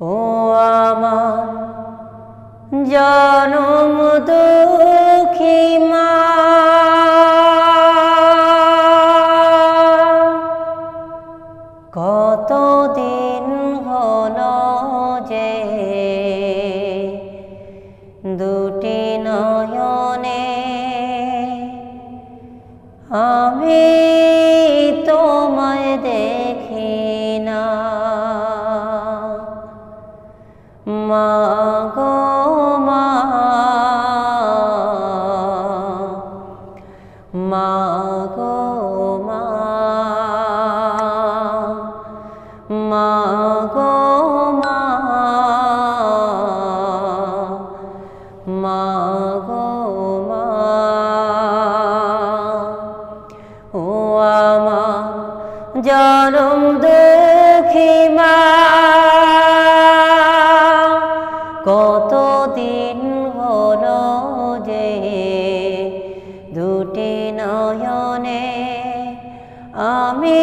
ও আমার জনম দুঃখী মা। কতদিন হলো যে দুটি নয়নে আমি তোমায় দেখি মা গো মা। মা গো মা। মা গো মা। মা গো দুঃখী মা। যে দুটি নয়নে আমি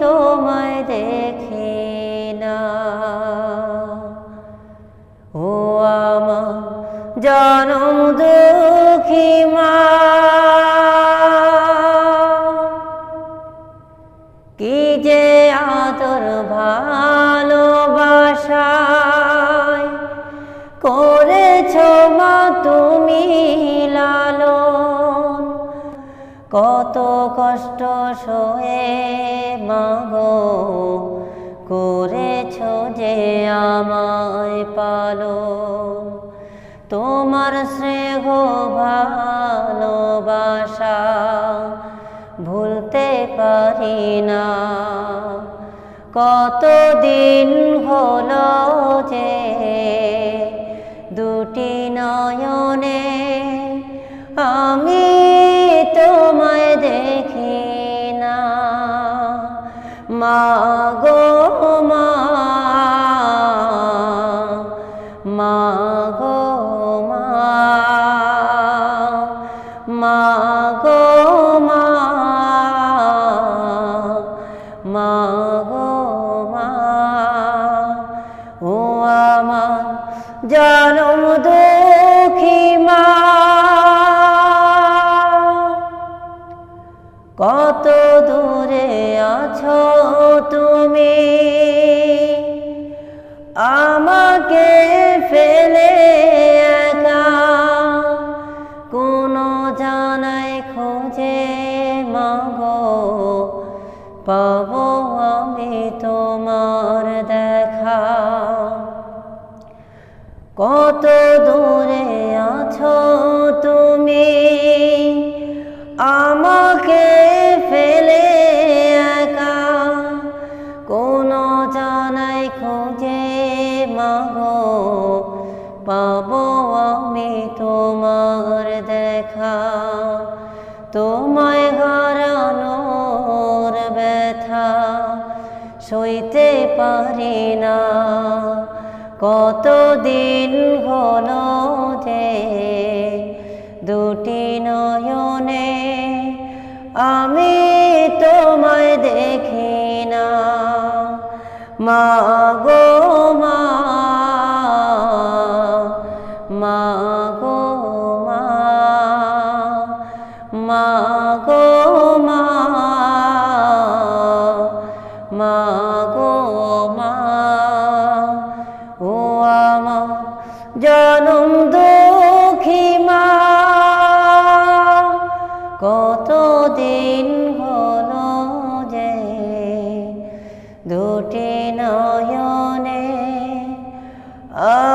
তোমায় দেখি না। ও আমার জনম দুঃখী মা, কি যে আদর ভালোবাসায় মা তুমি কত কষ্ট সয়ে মাগো, করেছ যে আমায় পালন। তোমার স্নেহ ভালোবাসা ভুলতে পারি না। কতদিন হলো যে দুটি নয়নে আমি তোমায় দেখি না। মা জনম দুঃখী মা। কত দূরে আছো তুমি? আমাকে ফেলে একা কোনো জানাই খোঁজে মাগো। পাবো আমি তোমার দেখা কত দূরে আছো তুমি? আমাকে ফেলে একা কোনো জানাই খোঁজে মাগো। পাবো আমি তোমার দেখা, তোমায় হারানোর ব্যথা, সইতে পারি না। কতদিন হলো যে দুটি নয়নে আমি তোমায় দেখি না। মা গো মা কতদিন হলো যে দুটি নয়নে আ